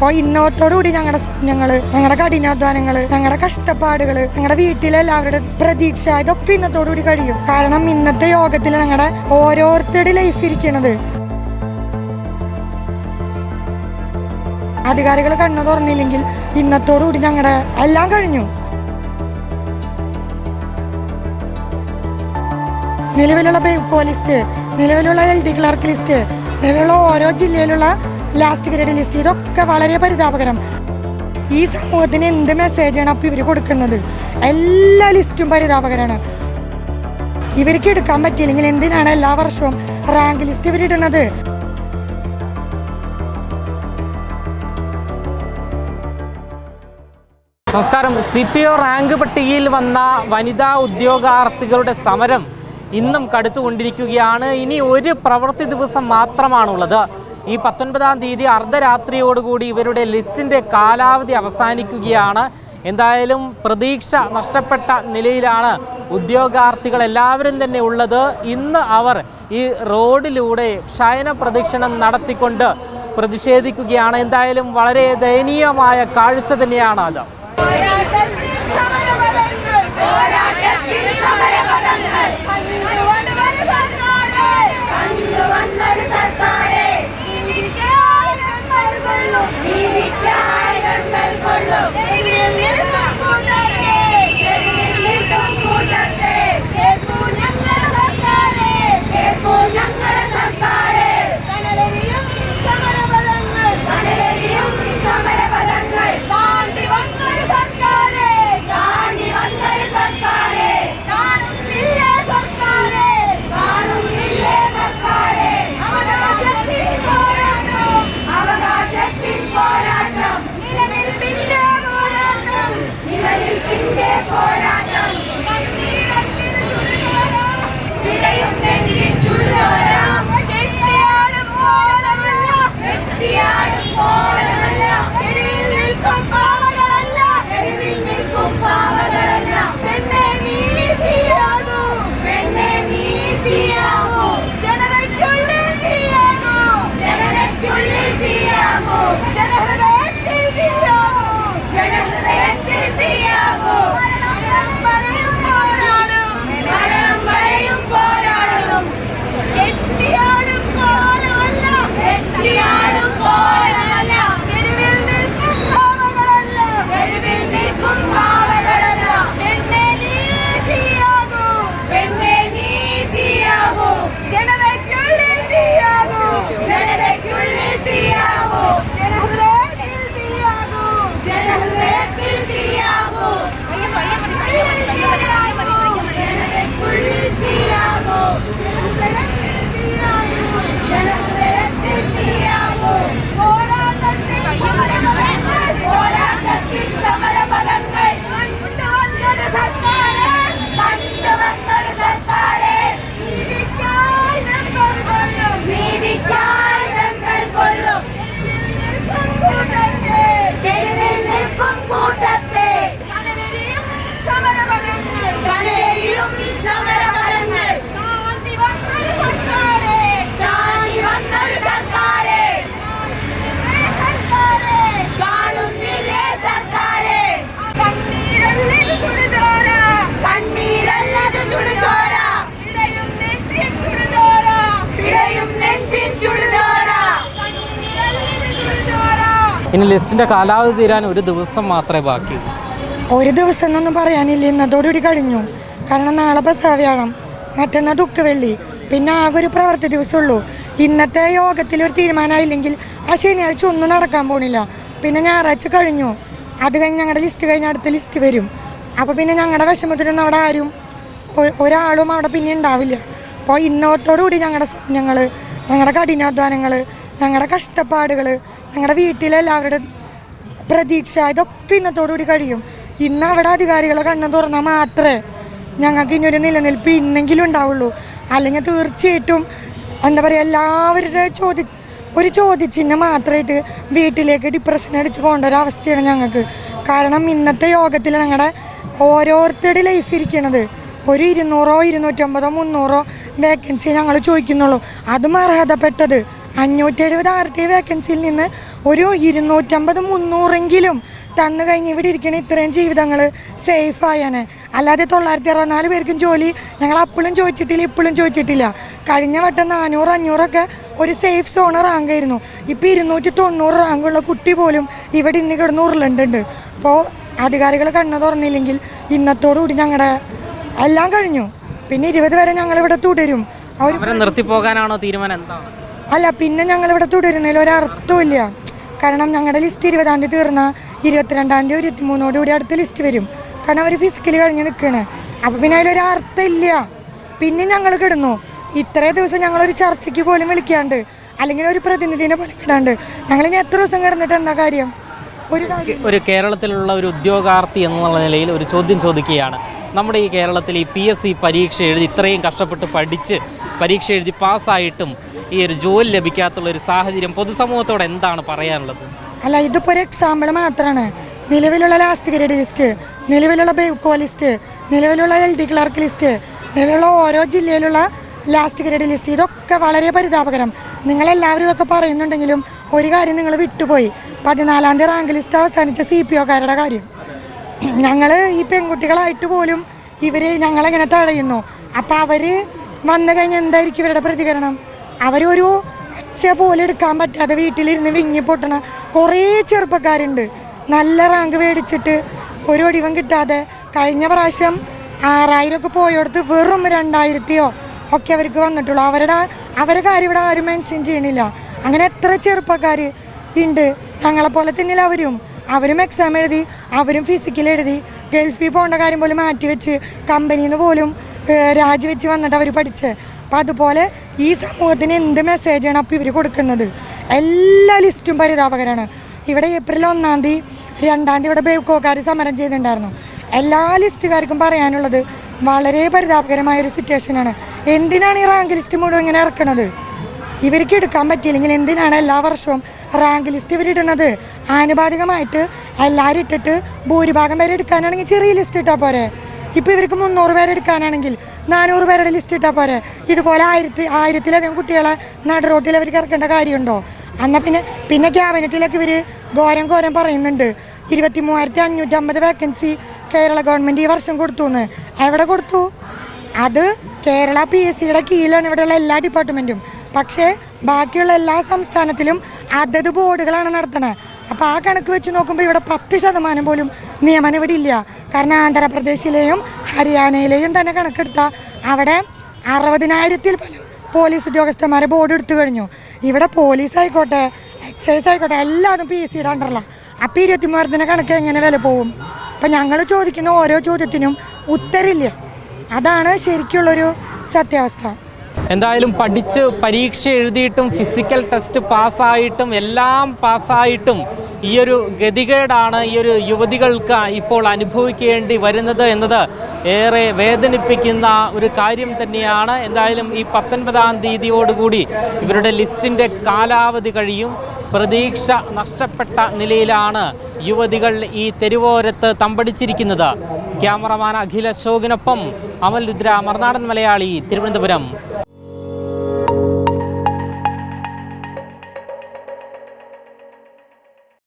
അപ്പോൾ ഇന്നത്തോടുകൂടി ഞങ്ങളുടെ സ്വപ്നങ്ങൾ ഞങ്ങളുടെ കഠിനാധ്വാനങ്ങൾ ഞങ്ങളുടെ കഷ്ടപ്പാടുകൾ ഞങ്ങളുടെ വീട്ടിലെ എല്ലാവരുടെ പ്രതീക്ഷ ഇതൊക്കെ ഇന്നത്തോടുകൂടി കഴിയും. കാരണം ഇന്നത്തെ യോഗത്തിൽ ഞങ്ങളുടെ ഓരോരുത്തരുടെ ലൈഫ് ഇരിക്കണത്. അധികാരികൾ കണ്ണു തുറന്നില്ലെങ്കിൽ ഇന്നത്തോടുകൂടി ഞങ്ങളുടെ എല്ലാം കഴിഞ്ഞു. നിലവിലുള്ള ബേക്കോ ലിസ്റ്റ് നിലവിലുള്ള എൽ ഡി ക്ലർക്ക് ലിസ്റ്റ് നിലവിലുള്ള ഓരോ ജില്ലയിലുള്ള ലാസ്റ്റ് ഗ്രേഡ് ലിസ്റ്റ് ഇതൊക്കെ വളരെ പരിതാപകരം. ഈ സമൂഹത്തിന് എന്ത് മെസ്സേജാണ് അപ്പോൾ ഇവർ കൊടുക്കുന്നത്? എല്ലാ ലിസ്റ്റും പരിതാപകരമാണ് ഇവർക്ക് എടുക്കാൻ പറ്റിയില്ലെങ്കിൽ എന്തിനാണ് എല്ലാ വർഷവും റാങ്ക് ലിസ്റ്റ് ഇവരിടുന്നത് നമസ്കാരം. സി പി ഒ റാങ്ക് പട്ടികയിൽ വന്ന വനിതാ ഉദ്യോഗാർത്ഥികളുടെ സമരം ഇന്നും കടുത്തുകൊണ്ടിരിക്കുകയാണ്. ഇനി ഒരു പ്രവൃത്തി ദിവസം മാത്രമാണുള്ളത്. ഈ പത്തൊൻപതാം തീയതി അർദ്ധരാത്രിയോടുകൂടി ഇവരുടെ ലിസ്റ്റിന്റെ കാലാവധി അവസാനിക്കുകയാണ്. എന്തായാലും പ്രതീക്ഷ നഷ്ടപ്പെട്ട നിലയിലാണ് ഉദ്യോഗാർത്ഥികൾ എല്ലാവരും തന്നെ ഉള്ളത്. ഇന്ന് അവർ ഈ റോഡിലൂടെ ശയന പ്രദക്ഷിണം നടത്തിക്കൊണ്ട് പ്രതിഷേധിക്കുകയാണ്. എന്തായാലും വളരെ ദയനീയമായ കാഴ്ച തന്നെയാണ് അത് ഇനി ലിസ്റ്റിന്റെ കാലാവധി തീരാൻ ഒരു ദിവസം മാത്രമേ ബാക്കി ഒരു ദിവസം എന്നൊന്നും പറയാനില്ല. ഇന്നതോടുകൂടി കഴിഞ്ഞു. കാരണം നാളെ പ്രസവ്യാണം മറ്റന്നാൾ ദുഃഖവെള്ളി പിന്നെ ആകെ ഒരു പ്രവൃത്തി ദിവസമുള്ളൂ. ഇന്നത്തെ യോഗത്തിൽ ഒരു തീരുമാനമായില്ലെങ്കിൽ ആ ശനിയാഴ്ച ഒന്നും നടക്കാൻ പോണില്ല. പിന്നെ ഞായറാഴ്ച കഴിഞ്ഞു. അത് കഴിഞ്ഞ് ഞങ്ങളുടെ ലിസ്റ്റ് കഴിഞ്ഞ് അടുത്ത ലിസ്റ്റ് വരും. അപ്പോൾ പിന്നെ ഞങ്ങളുടെ വിഷമത്തിലൊന്നും അവിടെ ആരും ഒരാളും അവിടെ പിന്നെ ഉണ്ടാവില്ല. അപ്പോൾ ഇന്നത്തോടുകൂടി ഞങ്ങളുടെ സ്വപ്നങ്ങൾ ഞങ്ങളുടെ കഠിനാധ്വാനങ്ങൾ ഞങ്ങളുടെ കഷ്ടപ്പാടുകൾ ഞങ്ങളുടെ വീട്ടിലെല്ലാവരുടെ പ്രതീക്ഷ ഇതൊക്കെ ഇന്നത്തോടുകൂടി കഴിയും. ഇന്ന് അവിടെ അധികാരികളെ കണ്ണു തുറന്നാൽ മാത്രമേ ഞങ്ങൾക്ക് ഇനിയൊരു നിലനിൽപ്പ് ഇന്നെങ്കിലും ഉണ്ടാവുള്ളൂ. അല്ലെങ്കിൽ തീർച്ചയായിട്ടും എന്താ പറയുക എല്ലാവരുടെ ചോദ്യ ഒരു ചോദ്യചിഹ്നം മാത്രമായിട്ട് വീട്ടിലേക്ക് ഡിപ്രഷൻ അടിച്ച് പോകേണ്ട ഒരു അവസ്ഥയാണ് ഞങ്ങൾക്ക് കാരണം ഇന്നത്തെ യോഗത്തിൽ ഞങ്ങളുടെ ഓരോരുത്തരുടെ ലൈഫ് ഇരിക്കണത്. ഒരു ഇരുന്നൂറോ ഇരുന്നൂറ്റമ്പതോ മുന്നൂറോ വേക്കൻസി ഞങ്ങൾ ചോദിക്കുന്നുള്ളൂ. അതും അർഹതപ്പെട്ടത് അഞ്ഞൂറ്റി എഴുപത് ആർ ടി വേക്കൻസിയിൽ നിന്ന് ഒരു ഇരുന്നൂറ്റമ്പത് മുന്നൂറെങ്കിലും തന്നു കഴിഞ്ഞ് ഇവിടെ ഇരിക്കണ ഇത്രയും ജീവിതങ്ങൾ സേഫ് ആയാനെ. അല്ലാതെ തൊള്ളായിരത്തി അറുപത്തിനാല് പേർക്കും ജോലി ഞങ്ങൾ അപ്പോഴും ചോദിച്ചിട്ടില്ല ഇപ്പോഴും ചോദിച്ചിട്ടില്ല. കഴിഞ്ഞ വട്ടം നാനൂറ് അഞ്ഞൂറൊക്കെ ഒരു സേഫ് സോൺ റാങ്ക് ആയിരുന്നു. ഇപ്പം ഇരുന്നൂറ്റി തൊണ്ണൂറ് റാങ്കുള്ള കുട്ടി പോലും ഇവിടെ ഇന്ന് കിടന്ന് ഉരുളുണ്ടുണ്ട്. അപ്പോൾ അധികാരികൾ കണ്ണു തുറന്നില്ലെങ്കിൽ ഇന്നത്തോടുകൂടി ഞങ്ങളുടെ എല്ലാം കഴിഞ്ഞു. പിന്നെ ഇരുപത് വരെ ഞങ്ങളിവിടെ തുടരും. അവർ നിർത്തിപ്പോകാനാണോ തീരുമാനം? എന്താണ് അല്ല പിന്നെ ഞങ്ങൾ ഞങ്ങളിവിടെ തുടരുന്നതിൽ ഒരർത്ഥമില്ല കാരണം ഞങ്ങളുടെ ലിസ്റ്റ് ഇരുപതാം തീയതി തീർന്ന ഇരുപത്തിരണ്ടാം തീയതി ഇരുപത്തിമൂന്നോട് കൂടി അടുത്ത ലിസ്റ്റ് വരും. കാരണം അവർ ഫിസിക്കലി കഴിഞ്ഞ് നിൽക്കുകയാണ് അപ്പോൾ പിന്നെ അതിലൊരു അർത്ഥമില്ല പിന്നെ ഞങ്ങൾ കിടന്നു. ഇത്രയും ദിവസം ഞങ്ങളൊരു ചർച്ചയ്ക്ക് പോലും വിളിക്കാണ്ട് അല്ലെങ്കിൽ ഒരു പ്രതിനിധിനെ പോലും കിടാണ്ട് ഞങ്ങൾ ഇനി എത്ര ദിവസം കിടന്നിട്ട് എന്താ കാര്യം? ഒരു കാര്യം ഒരു കേരളത്തിലുള്ള ഒരു ഉദ്യോഗാർത്ഥി എന്നുള്ള നിലയിൽ ഒരു ചോദ്യം ചോദിക്കുകയാണ്. നമ്മുടെ ഈ കേരളത്തിൽ ഈ പി എസ് സി പരീക്ഷ എഴുതി ഇത്രയും കഷ്ടപ്പെട്ട് പഠിച്ച് പരീക്ഷ എഴുതി പാസ്സായിട്ടും ഈ ഒരു ജോലി ലഭിക്കാത്തുള്ള ഒരു സാഹചര്യം പൊതുസമൂഹത്തോട് എന്താണ് പറയാനുള്ളത്? അല്ല ഇതിപ്പോൾ ഒരു എക്സാമ്പിൾ മാത്രമാണ് നിലവിലുള്ള ലാസ്റ്റ് ഗ്രേഡ് ലിസ്റ്റ് നിലവിലുള്ള ബേക്കോ ലിസ്റ്റ് നിലവിലുള്ള എൽ ഡി ക്ലർക്ക് ലിസ്റ്റ് നിലവിലുള്ള ഓരോ ജില്ലയിലുള്ള ലാസ്റ്റ് ഗ്രേഡ് ലിസ്റ്റ് ഇതൊക്കെ വളരെ പരിതാപകരം. നിങ്ങളെല്ലാവരും ഇതൊക്കെ പറയുന്നുണ്ടെങ്കിലും ഒരു കാര്യം നിങ്ങൾ വിട്ടുപോയി. പതിനാലാം തീയതി റാങ്ക് ലിസ്റ്റ് അവസാനിച്ച സി പി ഒക്കാരുടെ കാര്യം. ഞങ്ങൾ ഈ പെൺകുട്ടികളായിട്ട് പോലും ഇവർ ഞങ്ങളെങ്ങനെ തടയുന്നു? അപ്പം അവർ വന്നു കഴിഞ്ഞാൽ എന്തായിരിക്കും ഇവരുടെ പ്രതികരണം? അവരൊരു ഒച്ച പോലെ എടുക്കാൻ പറ്റാതെ വീട്ടിലിരുന്ന് വിങ്ങി പൊട്ടണ കുറേ ചെറുപ്പക്കാരുണ്ട്. നല്ല റാങ്ക് മേടിച്ചിട്ട് ഒരു ഒടിവം കിട്ടാതെ കഴിഞ്ഞ പ്രാവശ്യം ആറായിരമൊക്കെ പോയോടത്ത് വെറും രണ്ടായിരത്തിയോ ഒക്കെ അവർക്ക് വന്നിട്ടുള്ളൂ. അവരുടെ അവരുടെ കാര്യം ഇവിടെ ആരും മെൻഷൻ ചെയ്യണില്ല അങ്ങനെ എത്ര ചെറുപ്പക്കാർ ഉണ്ട്? തങ്ങളെപ്പോലെ തന്നെയല്ല അവരും? അവരും എക്സാം എഴുതി അവരും ഫിസിക്കൽ എഴുതി ഗൾഫിൽ പോകേണ്ട കാര്യം പോലും മാറ്റിവെച്ച് കമ്പനിയിൽ നിന്ന് പോലും രാജിവെച്ച് വന്നിട്ട് അവർ പഠിച്ച്. അപ്പം അതുപോലെ ഈ സമൂഹത്തിന് എന്ത് മെസ്സേജാണ് അപ്പോൾ ഇവർ കൊടുക്കുന്നത്? എല്ലാ ലിസ്റ്റും പരിതാപകരാണ്. ഇവിടെ ഏപ്രിൽ ഒന്നാം തീയതി രണ്ടാം തീയതി ഇവിടെ ബേക്കോക്കാർ സമരം ചെയ്തിട്ടുണ്ടായിരുന്നു. എല്ലാ ലിസ്റ്റുകാർക്കും പറയാനുള്ളത് വളരെ പരിതാപകരമായ ഒരു സിറ്റുവേഷനാണ് എന്തിനാണ് ഈ റാങ്ക് ലിസ്റ്റ് മുഴുവൻ ഇങ്ങനെ ഇറക്കണത്? ഇവർക്ക് എടുക്കാൻ പറ്റിയില്ലെങ്കിൽ എന്തിനാണ് എല്ലാ വർഷവും റാങ്ക് ലിസ്റ്റ് ഇവർ ഇടുന്നത്? ആനുപാതികമായിട്ട് എല്ലാവരും ഇട്ടിട്ട് ഭൂരിഭാഗം പേര് എടുക്കാനാണെങ്കിൽ ചെറിയ ലിസ്റ്റ് ഇട്ടാൽ പോരെ. ഇപ്പോൾ ഇവർക്ക് മുന്നൂറ് പേരെടുക്കാനാണെങ്കിൽ നാനൂറ് പേരുടെ ലിസ്റ്റ് ഇട്ടാൽ പോരെ. ഇതുപോലെ ആയിരത്തി ആയിരത്തിലധികം കുട്ടികളെ നടുറോട്ടിൽ അവർക്ക് ഇറക്കേണ്ട കാര്യമുണ്ടോ? എന്നാൽ പിന്നെ പിന്നെ ക്യാബിനറ്റിലൊക്കെ ഇവർ ഘോരം ഘോരം പറയുന്നുണ്ട്. ഇരുപത്തി മൂവായിരത്തി അഞ്ഞൂറ്റമ്പത് വേക്കൻസി കേരള ഗവൺമെന്റ് ഈ വർഷം കൊടുത്തു എന്ന് എവിടെ കൊടുത്തു? അത് കേരള പി എസ് സിയുടെ കീഴിലാണ്. ഇവിടെയുള്ള എല്ലാ ഡിപ്പാർട്ട്മെന്റും പക്ഷേ ബാക്കിയുള്ള എല്ലാ സംസ്ഥാനത്തിലും അതത് ബോർഡുകളാണ് നടത്തണത് അപ്പോൾ ആ കണക്ക് വെച്ച് നോക്കുമ്പോൾ ഇവിടെ പത്ത് ശതമാനം പോലും നിയമനം ഇവിടെ ഇല്ല. കാരണം ആന്ധ്രാപ്രദേശിലെയും ഹരിയാനയിലെയും തന്നെ കണക്കെടുത്താൽ അവിടെ അറുപതിനായിരത്തിൽ പോലും പോലീസ് ഉദ്യോഗസ്ഥന്മാരെ ബോർഡ് എടുത്തു കഴിഞ്ഞു. ഇവിടെ പോലീസ് ആയിക്കോട്ടെ എക്സൈസ് ആയിക്കോട്ടെ എല്ലാതും പി സിയുടെ അണ്ടറിലാണ് അപ്പോൾ ഇരുപത്തിമൂവായിരത്തിന്റെ കണക്ക് എങ്ങനെ വില പോകും അപ്പം ഞങ്ങൾ ചോദിക്കുന്ന ഓരോ ചോദ്യത്തിനും ഉത്തരില്ല. അതാണ് ശരിക്കുള്ളൊരു സത്യാവസ്ഥ. എന്തായാലും പഠിച്ച് പരീക്ഷ എഴുതിയിട്ടും ഫിസിക്കൽ ടെസ്റ്റ് പാസ്സായിട്ടും എല്ലാം പാസ്സായിട്ടും ഈ ഒരു ഗതികേടാണ് ഈ ഒരു യുവതികൾക്ക് ഇപ്പോൾ അനുഭവിക്കേണ്ടി വരുന്നത് എന്നത് ഏറെ വേദനിപ്പിക്കുന്ന ഒരു കാര്യം തന്നെയാണ്. എന്തായാലും ഈ പത്തൊൻപതാം തീയതിയോടുകൂടി ഇവരുടെ ലിസ്റ്റിന്റെ കാലാവധി കഴിയും. പ്രതീക്ഷ നഷ്ടപ്പെട്ട നിലയിലാണ് യുവതികൾ ഈ തെരുവോരത്ത് തമ്പടിച്ചിരിക്കുന്നത്. ക്യാമറമാൻ അഖിൽ അശോകിനൊപ്പം അമൽ രുദ്ര മറുനാടൻ മലയാളി തിരുവനന്തപുരം.